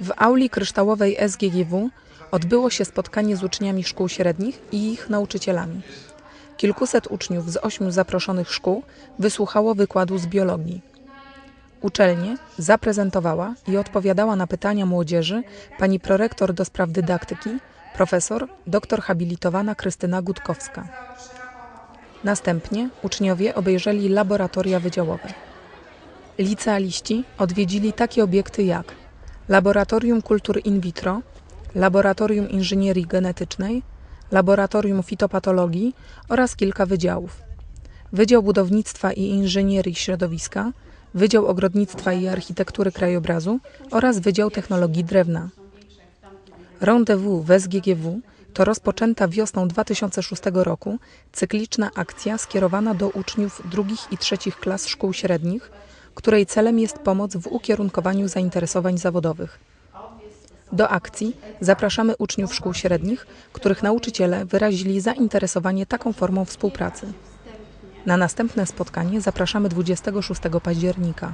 W auli kryształowej SGGW odbyło się spotkanie z uczniami szkół średnich i ich nauczycielami. Kilkuset uczniów z ośmiu zaproszonych szkół wysłuchało wykładu z biologii. Uczelnię zaprezentowała i odpowiadała na pytania młodzieży pani prorektor do spraw dydaktyki, profesor dr habilitowana Krystyna Gutkowska. Następnie uczniowie obejrzeli laboratoria wydziałowe. Licealiści odwiedzili takie obiekty jak Laboratorium Kultur in vitro, Laboratorium Inżynierii Genetycznej, Laboratorium Fitopatologii oraz kilka wydziałów. Wydział Budownictwa i Inżynierii Środowiska, Wydział Ogrodnictwa i Architektury Krajobrazu oraz Wydział Technologii Drewna. Rendezvous w SGGW to rozpoczęta wiosną 2006 roku cykliczna akcja skierowana do uczniów drugich i trzecich klas szkół średnich, której celem jest pomoc w ukierunkowaniu zainteresowań zawodowych. Do akcji zapraszamy uczniów szkół średnich, których nauczyciele wyrazili zainteresowanie taką formą współpracy. Na następne spotkanie zapraszamy 26 października.